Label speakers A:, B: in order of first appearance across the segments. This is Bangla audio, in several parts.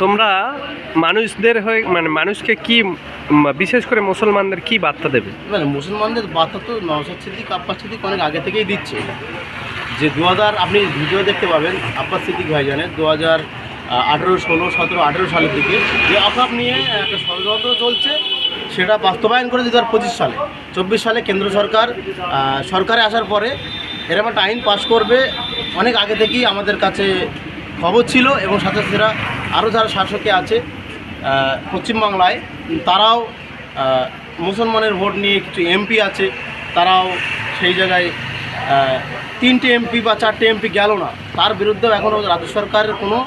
A: তোমরা মানুষদের হয়ে মানে মানুষকে কি বিশেষ করে মুসলমানদের কি বার্তা দেবে?
B: মানে মুসলমানদের বার্তা তো নওশাদ সিদ্দিক আব্বাস সিদ্দিক অনেক আগে থেকেই দিচ্ছে। যে দু হাজার আপনি ভিডিও দেখতে পাবেন, আব্বাস সিদ্দিক ভাইজানের দু হাজার আঠেরো, ষোলো, সতেরো, আঠেরো সালের দিকে যে অফাপ নিয়ে একটা ষড়যন্ত্র চলছে, সেটা বাস্তবায়ন করে দু হাজার পঁচিশ সালে। চব্বিশ সালে কেন্দ্র সরকার সরকারে আসার পরে এরকম একটা আইন পাশ করবে, অনেক আগে থেকেই আমাদের কাছে খবর ছিল এবং সাথে সাথে আরও যারা শাসকে আছে পশ্চিমবাংলায়, তারাও মুসলমানের ভোট নিয়ে কিছু এমপি আছে, তারাও সেই জায়গায় তিনটে এমপি বা চারটে এমপি গেল না। তার বিরুদ্ধেও এখনও রাজ্য সরকারের কোনো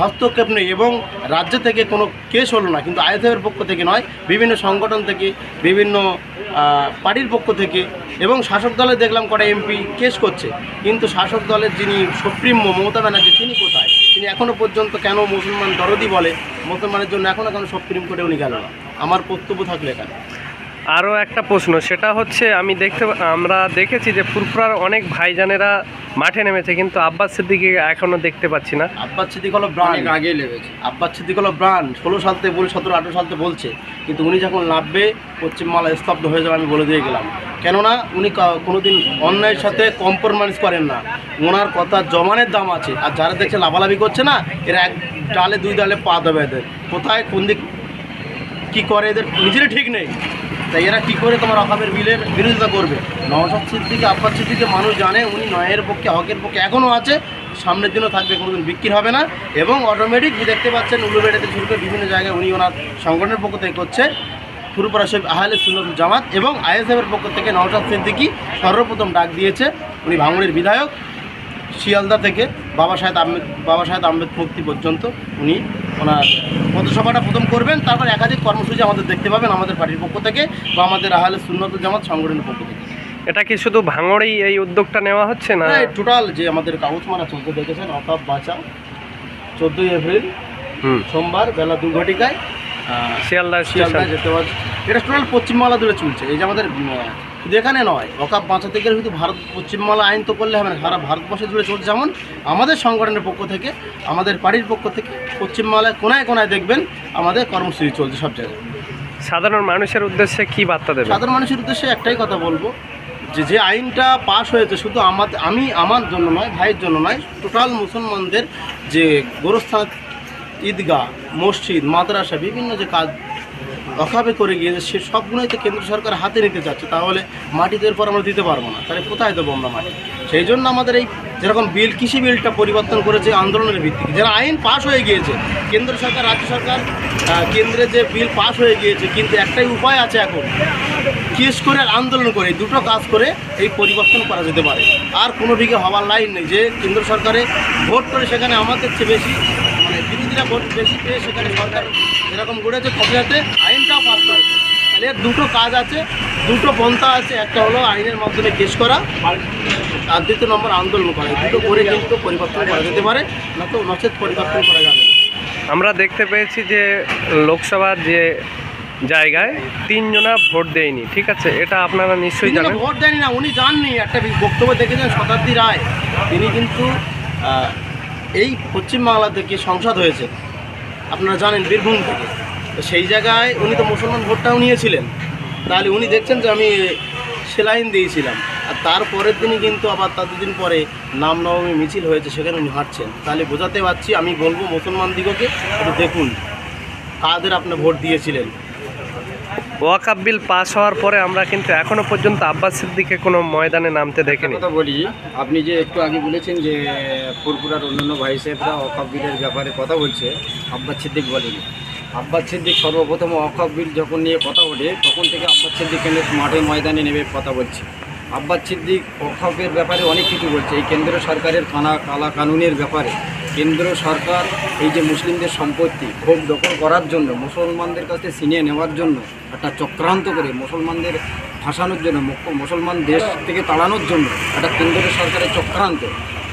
B: হস্তক্ষেপ নেই এবং রাজ্য থেকে কোনো কেস হলো না, কিন্তু আইএসএফের পক্ষ থেকে নয়, বিভিন্ন সংগঠন থেকে, বিভিন্ন পার্টির পক্ষ থেকে এবং শাসক দলে দেখলাম কটা এমপি কেস করছে। কিন্তু শাসক দলের যিনি সুপ্রিম, মমতা ব্যানার্জি, তিনি কোথায়? তিনি এখনও পর্যন্ত কেন মুসলমান দরদি বলে? মুসলমানের জন্য এখনও কেন সব সুপ্রিম কোর্টে উনি গেল না? আমার বক্তব্য থাকলে এখানে।
A: আরও একটা প্রশ্ন সেটা হচ্ছে আমি দেখতে আমরা দেখেছি যে ফুরফুরার অনেক ভাইজানেরা মাঠে নেমেছে কিন্তু আব্বাস সিদ্দিকে এখনও দেখতে পাচ্ছি না।
B: আব্বাস সিদ্দিক হলো ব্রান্ড
C: আগে লেগেছে
B: আব্বাস সিদ্দিক হলো ব্রান্ড ষোলো সাল থেকে বলে সতেরো আঠেরো সাল থেকে বলছে। কিন্তু উনি যখন নামবে পশ্চিমবাংলা স্তব্ধ হয়ে যাবে আমি বলে দিয়ে গেলাম। কেননা উনি কা- কোনোদিন অন্যায়ের সাথে কম্প্রোমাইজ করেন না। ওনার কথা জমানের দাম আছে। আর যারা দেখছে লাভালাভি করছে না এরা এক ডালে দুই ডালে পা দেবে এদের কোথায় কোন দিক কী করে এদের নিজেরই ঠিক নেই। তাই এরা কী করে তোমার অকামের বিলের বিরোধিতা করবে? নওশাদ সিদ্দিকে, আব্বাস সিদ্দিকে মানুষ জানে, উনি নয়ের পক্ষে, হকের পক্ষে এখনও আছে। সামনের দিনও থাকবে, কোনোদিন বিক্রি হবে না। এবং অটোমেটিক দেখতে পাচ্ছেন উলুবেড়াতে শুরু করে বিভিন্ন জায়গায় উনি ওনার সংগঠনের পক্ষ থেকে করছে। ফুরুপাড়া শরীফ আহলে সুন্নত জামাত এবং আইএসএফের পক্ষ থেকে নওশাদ সিদ্দিকি সর্বপ্রথম ডাক দিয়েছে। উনি ভাঙড়ের বিধায়ক। শিয়ালদা থেকে বাবা সাহেব আহমেদ বাবা সাহেব আহমেদ মুক্তি পর্যন্ত উনি ওনার পথসভাটা প্রথম করবেন তারপর একাধিক কর্মসূচি আমাদের দেখতে পাবেন আমাদের পার্টির পক্ষ থেকে বা আমাদের আহলে সুন্নত জামাত সংগঠনের পক্ষ থেকে।
A: এটা কি শুধু ভাঙড়েই এই উদ্যোগটা নেওয়া হচ্ছে না?
B: টোটাল যে আমাদের কাগজ মারা চলতে দেখেছেন অতাপ বাঁচা চোদ্দোই এপ্রিল
A: হুম।
B: সোমবার বেলা দু ঘটিকায়
A: শিয়ালদা
B: শিয়ালদা যেতে পারছে। এটা টোটাল পশ্চিমবাংলা জুড়ে চলছে। এই যে আমাদের শুধু এখানে নয়। অকাপ বাঁচাতে গেলে শুধু ভারত পশ্চিমবাংলা আইন তো করলে হবে না। সারা ভারতবর্ষে জুড়ে চলছে যেমন আমাদের সংগঠনের পক্ষ থেকে আমাদের পার্টির পক্ষ থেকে পশ্চিমবাংলায় কোনায় কোনায় দেখবেন আমাদের কর্মসূচি চলছে সব জায়গায়।
A: সাধারণ মানুষের উদ্দেশ্যে কি বার্তা দেবে
B: সাধারণ মানুষের উদ্দেশ্যে একটাই কথা বলব যে যে আইনটা পাশ হয়েছে শুধু আমাদের আমি আমার জন্য নয় ভাইয়ের জন্য নয় টোটাল মুসলমানদের যে গোরস্থান ঈদগাহ মসজিদ মাদ্রাসা বিভিন্ন যে কাজ অখাবে করে গিয়েছে সে সবগুলোই তো কেন্দ্র সরকার হাতে নিতে চাচ্ছে, তাহলে মাটি দেওয়ার পর আমরা দিতে পারব না। তাহলে কোথায় দেবো আমরা মাটি? সেই জন্য আমাদের এই যেরকম বিল, কৃষি বিলটা পরিবর্তন করেছে আন্দোলনের ভিত্তিতে। যারা আইন পাশ হয়ে গিয়েছে, কেন্দ্র সরকার, রাজ্য সরকার কেন্দ্রে যে বিল পাশ হয়ে গিয়েছে, কিন্তু একটাই উপায় আছে এখন, কেস করে আর আন্দোলন করে, দুটো কাজ করে এই পরিবর্তন করা যেতে পারে। আর কোনো দিকে হওয়ার লাইন নেই। যে কেন্দ্র সরকারে ভোট করে সেখানে আমাদের চেয়ে বেশি বিরোধীরা ভোট বেশি পেয়ে সেখানে সরকার এরকম করেছে সাথে সাথে আইনটাও পাস করেছে। তাহলে এর দুটো কাজ আছে দুটো পন্থা আছে একটা হলো আইনের মাধ্যমে কেস করা আর দ্বিতীয় নম্বর আন্দোলন করা। দুটো করে কিন্তু পরিবর্তন করা যেতে পারে না তো নচেত পরিবর্তন করা যাবে
A: আমরা দেখতে পেয়েছি যে লোকসভার যে জায়গায় তিনজনা ভোট দেয়নি ঠিক আছে? এটা আপনারা নিশ্চয়ই জানেন।
B: ভোট দেয়নি না উনি জাননি একটা বক্তব্য দেখেছেন শতাব্দী রায়। তিনি কিন্তু এই পশ্চিমবাংলা থেকে সংসদ হয়েছে। আপনারা জানেন বীরভূম থেকে। সেই জায়গায় উনি তো মুসলমান ভোটটাও নিয়েছিলেন। তাহলে উনি দেখছেন যে আমি সেলাইন দিয়েছিলাম। আর তারপরের দিনই কিন্তু আবার তার দুদিন পরে নাম নবমী মিছিল হয়েছে, সেখানে উনি হাঁটছেন। তাহলে বোঝাতে পারছি, আমি বলব মুসলমান দিগকে, একটু দেখুন কাদের আপনি ভোট দিয়েছিলেন।
A: ওয়াকাব বিল পাস হওয়ার পরে আমরা কিন্তু এখনও পর্যন্ত আব্বাস সিদ্দিকে কোনো ময়দানে নামতে দেখিনি।
C: কথা বলি, আপনি যে একটু আগে বলেছেন যে ফুরপুরার অন্যান্য ভাই সাহেবরা অকাপ বিলের ব্যাপারে কথা বলছে, আব্বাস সিদ্দিক বলেনি। আব্বাস সিদ্দিক সর্বপ্রথম অকাপ বিল যখন নিয়ে কথা ওঠে তখন থেকে আব্বাস সিদ্দিক কেন্দ্র মাঠে ময়দানে নেমে কথা বলছে। আব্বাস সিদ্দিক অকাপের ব্যাপারে অনেক কিছু বলছে। এই কেন্দ্র সরকারের কানা কালা কানুনের ব্যাপারে। কেন্দ্র সরকার এই যে মুসলিমদের সম্পত্তি ভোগ দখল করার জন্য, মুসলমানদের কাছে ছিনিয়ে নেওয়ার জন্য, একটা চক্রান্ত করে মুসলমানদের ফাঁসানোর জন্য মুসলমান দেশ থেকে তাড়ানোর জন্য একটা কেন্দ্র সরকারের চক্রান্ত।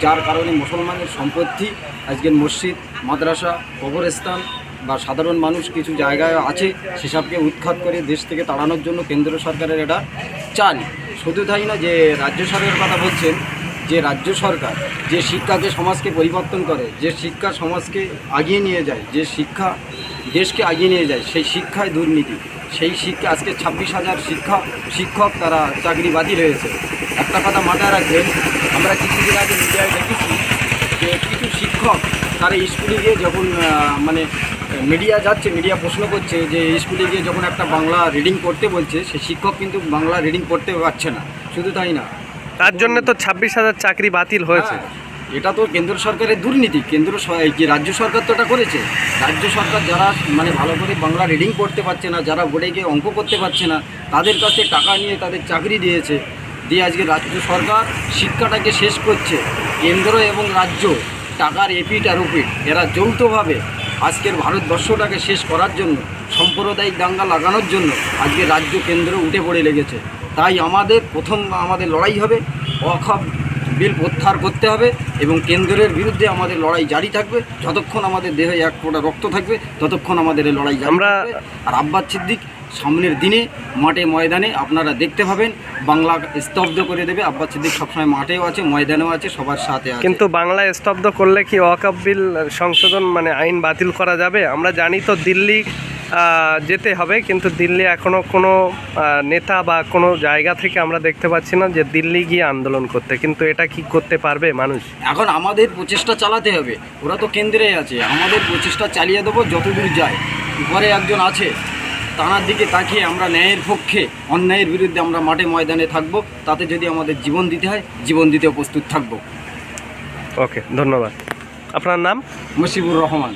C: যার কারণে মুসলমানের সম্পত্তি, আজকের মসজিদ, মাদ্রাসা, কবরস্থান বা সাধারণ মানুষ কিছু জায়গায় আছে, সেসবকে উৎখাত করে দেশ থেকে তাড়ানোর জন্য কেন্দ্র সরকারের এটা চাল। শুধু তাই না যে রাজ্য সরকারের কথা বলছেন, যে রাজ্য সরকার যে শিক্ষাকে, সমাজকে পরিবর্তন করে, যে শিক্ষা সমাজকে আগিয়ে নিয়ে যায়, যে শিক্ষা দেশকে আগিয়ে নিয়ে যায়, সেই শিক্ষায় দুর্নীতি। সেই শিক্ষা, আজকে ছাব্বিশ হাজার শিক্ষা, শিক্ষক তারা চাকরি বাতিল হয়েছে একটা কথা মাথায় রাখবেন, আমরা কিছুদিন আগে মিডিয়ায় দেখেছি যে কিছু শিক্ষক তারা স্কুলে গিয়ে যখন মানে মিডিয়া যাচ্ছে মিডিয়া প্রশ্ন করছে যে স্কুলে গিয়ে যখন একটা বাংলা রিডিং করতে বলছে সে শিক্ষক কিন্তু বাংলা রিডিং করতে পারছে না। শুধু তাই না।
A: তার জন্য তো ছাব্বিশ হাজার চাকরি বাতিল হয়েছে।
C: হ্যাঁ, এটা তো কেন্দ্র সরকারের দুর্নীতি। কেন্দ্র যে রাজ্য সরকার তো এটা করেছে। রাজ্য সরকার যারা মানে ভালো করে বাংলা রিডিং করতে পারছে না যারা বোর্ডে গিয়ে অঙ্ক করতে পারছে না তাদের কাছে টাকা নিয়ে তাদের চাকরি দিয়েছে। দিয়ে আজকে রাজ্য সরকার শিক্ষাটাকে শেষ করছে। কেন্দ্র এবং রাজ্য টাকার এপিট আর ওপিট এরা যৌথভাবে আজকের ভারতবর্ষটাকে শেষ করার জন্য সাম্প্রদায়িক দাঙ্গা লাগানোর জন্য আজকে রাজ্য কেন্দ্র উঠে পড়ে লেগেছে। তাই আমাদের প্রথম আমাদের লড়াই হবে অখাপ বিল প্রত্যাহার করতে হবে এবং কেন্দ্রের বিরুদ্ধে আমাদের লড়াই জারি থাকবে। যতক্ষণ আমাদের দেহে এক ফোঁটা রক্ত থাকবে ততক্ষণ আমাদের এই লড়াই
A: আমরা-
C: আর আব্বাস সিদ্দিক সামনের দিনে মাঠে ময়দানে আপনারা দেখতে পাবেন। বাংলা স্তব্ধ করে দেবে। আব্বাস সিদ্দিক সবসময় মাঠেও আছে ময়দানেও আছে সবার সাথে আছে।
A: কিন্তু বাংলায় স্তব্ধ করলে কি ওয়াকফ বিল সংশোধন মানে আইন বাতিল করা যাবে? আমরা জানি তো দিল্লি যেতে হবে কিন্তু দিল্লি এখনও কোনো নেতা বা কোনো জায়গা থেকে আমরা দেখতে পাচ্ছি না যে দিল্লি গিয়ে আন্দোলন করতে। কিন্তু এটা কি করতে পারবে মানুষ?
C: এখন আমাদের প্রচেষ্টা চালাতে হবে। ওরা তো কেন্দ্রে আছে। আমাদের প্রচেষ্টা চালিয়ে দেবো যতদূর যায়। উপরে একজন আছে তাঁর দিকে তাকিয়ে আমরা ন্যায়ের পক্ষে অন্যায়ের বিরুদ্ধে আমরা মাঠে ময়দানে থাকব। তাতে যদি আমাদের জীবন দিতে হয় জীবন দিতে প্রস্তুত থাকব।
A: ওকে ধন্যবাদ। আপনার নাম?
C: মুশিবুর রহমান।